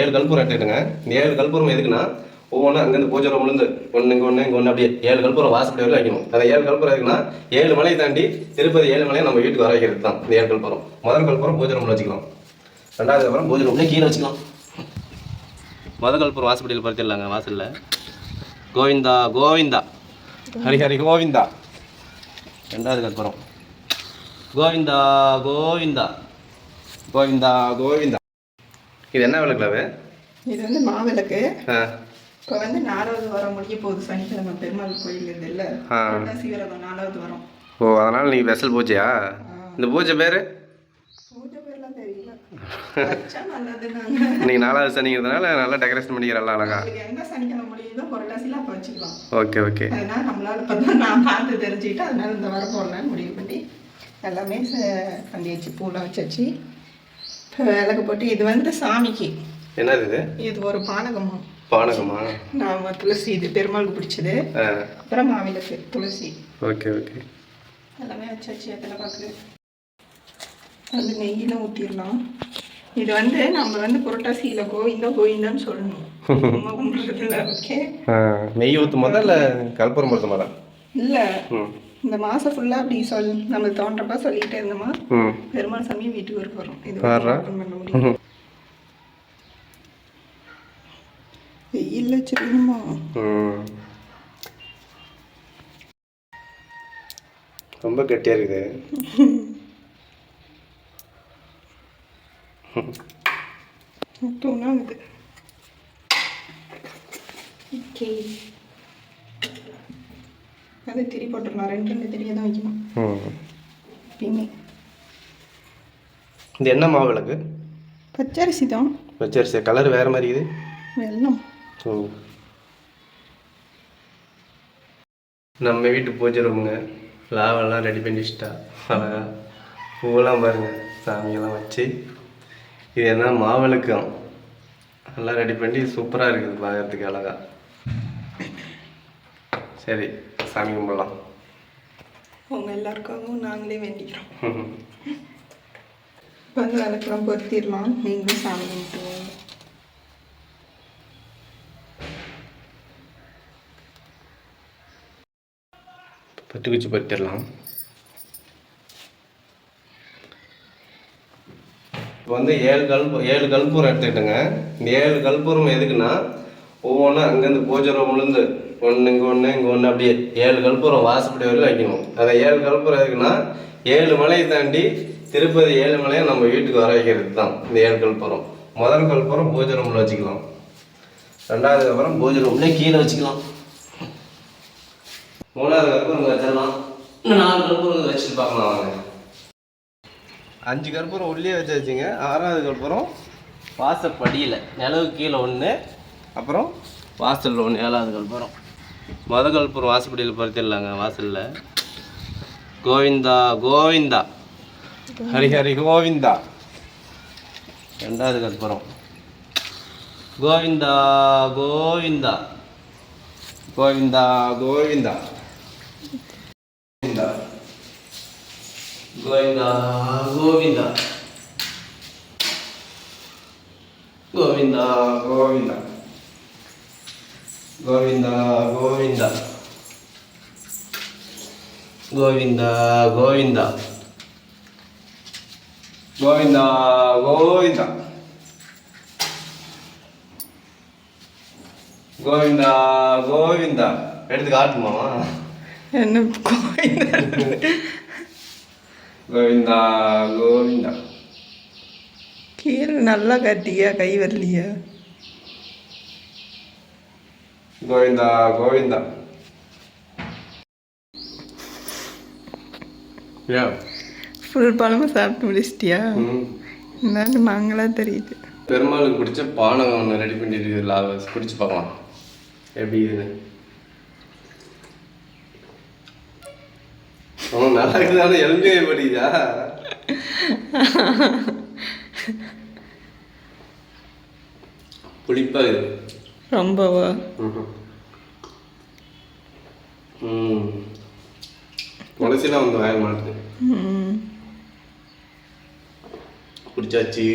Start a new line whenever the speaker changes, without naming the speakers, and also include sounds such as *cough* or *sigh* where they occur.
ஏழு கல்பூரம் எடுத்துக்கிட்டுங்க இந்த ஏழு கல்பூரம் எதுக்குன்னா ஒவ்வொன்றும் அங்கேருந்து பூஜை ரூம்லேருந்து ஒன்று இங்கே ஒன்று இங்கே ஒன்று அப்படியே ஏழு கல்பூரம் வாசப்படி வரைக்கும் வைக்கணும். அந்த ஏழு கல்பூரம் எதுக்குன்னா ஏழு மலையை தாண்டி திருப்பதி ஏழு மலையை நம்ம வீட்டுக்கு வர வைக்கிறது தான் இந்த ஏழு கல்பூரம். முதல் கல்பூரம் பூஜை ரூமில் வச்சுக்கலாம். ரெண்டாவது அப்புறம் பூஜை ரூம்லேயே கீழே வச்சுக்கலாம். முதல் கல்பூரம் வாசப்படியில் படுத்திடலாங்க வாசலில். கோவிந்தா கோவிந்தா. ஹரி ஹரி கோவிந்தா. ரெண்டாவது கல்பூரம். கோவிந்தா கோவிந்தா. கோவிந்தா கோவிந்தா. இது என்ன விளக்குலாவே
இது வந்து மாவிளக்கு இப்போ வந்து நாலாவது வாரம் முடிய போகுது. சனிக்கிழமை பெருமாள் கோயில்
ஆ.
சீவரகம் நாலாவது வாரம்.
ஓ அதனால் நீங்கள் வெசல் பூஜையா? இந்த பூஜை பேர்? *laughs*
வச்சா
நீங்கள் நாலாவது சனிங்கிறதுனால நல்லா டெக்கரேஷன் பண்ணிக்கிறல்ல அழகா
உங்களுக்கு எந்த சனிக்கிழமை முடியுதோ புரட்டாசியில் அப்போ வச்சுக்கலாம்.
Okay okay.
அதனால நம்மளால இப்போ நான் பார்த்து தெரிஞ்சுக்கிட்டு அதனால இந்த வாரம் போடலான்னு முடிவு பண்ணி எல்லாமே ச- பண்ணியாச்சு பூலாம் வச்சாச்சு இப்போ விளக்கு போட்டு இது வந்து சாமிக்கு.
என்னது இது?
இது ஒரு பானகம்?
பானகமா?
நாம துளசி இது. பெருமாளுக்கு பிடிச்சது. அப்புறம் மாவிளக்கு துளசி.
Okay okay.
எல்லாமே வச்சாச்சு எத்தனை பாக்கு? அது நெய்யில் ஊற்றிடலாம் இது வந்து நம்ம வந்து புரட்டாசியில் கோவிந்தா கோவிந்தான்னு சொல்லணும். ஓகே?
நெய் ஊற்றும் போதா இல்லை கல்பூரம் பொறுத்த போதா?
இல்லை. இந்த மாதம் ஃபுல்லாக அப்படி சொல் நம்ம தோன்றப்ப சொல்லிகிட்டே இருந்தோமா? பெருமாள் சாமி வீட்டுக்கு வரைக்கும் வரும் இது பண்ண முடியும் வெயில்ல வச்சிருக்கணுமா?
ரொம்ப கெட்டியாக இருக்குது. *laughs*
தூணாகுது ஓகே அது திரி போட்டுடலாம் ரெண்டு ரெண்டு திரியை தான் வைக்கணும். எப்பயுமே.
இது என்ன மாவு விளக்கு?
பச்சரிசி தான்.
பச்சரிசி கலர் வேறு மாதிரி இருக்குது
வெல்லம்.
ஓ நம்ம வீட்டு பூஜை ரூமுங்க. லாவெல்லாம் ரெடி பண்ணி வச்சுட்டா. அழகா. பூவெல்லாம் பாருங்க. சாமியெல்லாம் வச்சு. இது என்ன? மாவிளக்கம் எல்லாம் ரெடி பண்ணி சூப்பராக இருக்குது பார்க்கறதுக்கு அழகா. சரி. சாமி கும்பிடலாம்.
அவங்க எல்லாருக்காகவும் நாங்களே வேண்டிக்கிறோம். *laughs* வந்து விளக்கெல்லாம் பொருத்திடலாம். நீங்களும் சாமி கும்பிட்டுவோம்
பத்து குச்சி பறிச்சிடலாம் இப்போ வந்து ஏழு கல்பு ஏழு கல்பூரம் எடுத்துக்கிட்டுங்க. இந்த ஏழு கல்பூரம் எதுக்குன்னா ஒவ்வொன்றும் அங்கேருந்து பூஜை ரூம்லேருந்து ஒன்று இங்கே ஒன்று இங்கே ஒன்று அப்படியே ஏழு கல்புரம் வாசப்படி வரையில் வைக்கணும். அந்த ஏழு கல்பூரம் எதுக்குன்னா ஏழு மலையை தாண்டி திருப்பதி ஏழு மலையை நம்ம வீட்டுக்கு வர வைக்கிறது தான் இந்த ஏழு கல்புரம். முதல் கல்பூரம் பூஜை ரூமில் வச்சுக்கலாம். ரெண்டாவது அப்புறம் பூஜை ரூம்லேயே கீழே வச்சுக்கலாம். மூணாவது கற்பூரம் வச்சிடலாம். இன்னும் நாலு கற்பூரம் வச்சுட்டு பார்க்கலாம் வாங்க. அஞ்சு கற்பூரம் உள்ளே வச்சு வச்சுங்க. ஆறாவது கற்பூரம் வாசப்படியில் நிலவு கீழே ஒன்று அப்புறம் வாசலில் ஒன்று ஏழாவது கற்பூரம் மதகல்பூர் வாசப்படியில் பருத்திடலாங்க வாசலில். கோவிந்தா கோவிந்தா. ஹரி ஹரி கோவிந்தா. ரெண்டாவது கற்பூரம். கோவிந்தா கோவிந்தா. கோவிந்தா கோவிந்தா. கோவிந்தா. கோவிந்தா கோவிந்தா. கோவிந்தா கோவிந்தா. கோவிந்தா கோவிந்தா. கோவிந்தா கோவிந்தா. கோவிந்தா கோவிந்தா. கோவிந்தா கோவிந்தா. எடுத்து காட்டுமாமா
என்ன கோவிந்தா?
கோவிந்தா கோவிந்தா.
கீழே நல்லா கட்டியா? கை வரலையா?
கோவிந்தா கோவிந்தா. யா.
ஃபுல் பழமும் சாப்பிட்டு முடிச்சிட்டியா? என்னன்னு மங்களா தெரியுது.
பெருமாளுக்கு பிடிச்ச பானம் ஒன்று ரெடி பண்ணிட்டு லாவஸ் குடிச்சு பார்க்கலாம். எப்படி இதுன்னு நல்லா இருக்குதான எலும்பே படிக்குதா புளிப்பா இது സംഭവ ತುಳಸಿನ ಒಂದು ಆಯ್
ಮಾಡಿದೆ
ಕುರ್ಚಾಚಿ